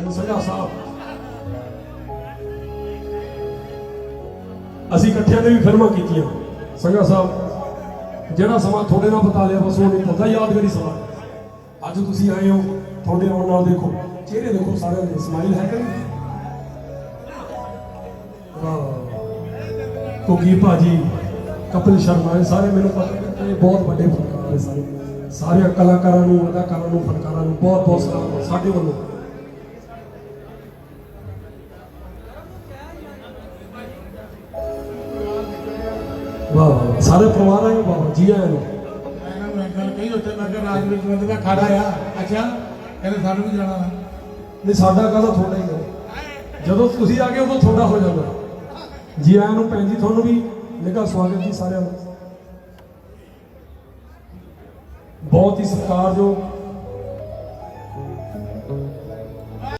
ਐਨੂੰ ਸੰਘਾ ਸਾਹਿਬ ਅਸੀਂ ਇਕੱਠਿਆਂ ਨੇ ਵੀ ਫਿਲਮਾਂ ਕੀਤੀਆਂ। ਸੰਘਾ ਸਾਹਿਬ ਜਿਹੜਾ ਸਮਾਂ ਤੁਹਾਡੇ ਨਾਲ ਬਤਾ ਲਿਆ, ਬਸ ਉਹ ਨਹੀਂ ਭੁੱਲਦਾ ਯਾਦਗਾਰੀ ਸਮਾਂ ਅੱਜ ਤੁਸੀਂ ਆਏ ਹੋ, ਤੁਹਾਡੇ ਆਉਣ ਨਾਲ ਦੇਖੋ, ਚਿਹਰੇ ਦੇਖੋ ਸਾਰਿਆਂ ਦੇ ਸਮਾਈਲ ਹੈ ਕਿ ਨਹੀਂ? ਵਾਹ ਕੋਕੀ ਭਾਜੀ, ਕਪਿਲ ਸ਼ਰਮਾ ਇਹ ਸਾਰੇ ਮੈਨੂੰ ਪਤਾ ਇਹ ਬਹੁਤ ਵੱਡੇ ਫਨਕਾਰ ਨੇ ਸਾਰੇ। ਸਾਰੇ ਕਲਾਕਾਰਾਂ ਨੂੰ, ਅਦਾਕਾਰਾਂ ਨੂੰ, ਫਨਕਾਰਾਂ ਨੂੰ ਬਹੁਤ ਬਹੁਤ ਸਲਾਮ। ਸਾਡੇ ਵੱਲੋਂ ਵਾਹ ਵਾਹ ਸਾਰੇ ਪਰਿਵਾਰ ਆਏ ਹੋ ਬਾਬਾ ਜੀ ਆਇਆਂ ਨੂੰ। ਮੈਂ ਇਹਨਾਂ ਨੂੰ ਇੱਕ ਗੱਲ ਕਹੀ ਉੱਥੇ ਮੈਂ ਕਿਹਾ ਰਾਜਵੀਰ ਬੰਦ ਦਾ ਖਾੜਾ ਆ। ਅੱਛਾ ਕਹਿੰਦੇ ਸਾਨੂੰ ਵੀ ਜਾਣਾ ਨਹੀਂ ਸਾਡਾ ਕਾਹਦਾ ਤੁਹਾਡਾ ਹੀ ਹੈ ਜਦੋਂ ਤੁਸੀਂ ਆ ਗਏ ਉਦੋਂ ਤੁਹਾਡਾ ਹੋ ਜਾਂਦਾ। ਜੀ ਆਇਆਂ ਨੂੰ ਭੈਣ ਜੀ ਤੁਹਾਨੂੰ ਵੀ ਨਿੱਘਾ ਸਵਾਗਤ ਜੀ ਸਾਰਿਆਂ ਦਾ ਬਹੁਤ ਹੀ ਸਤਿਕਾਰਯੋਗ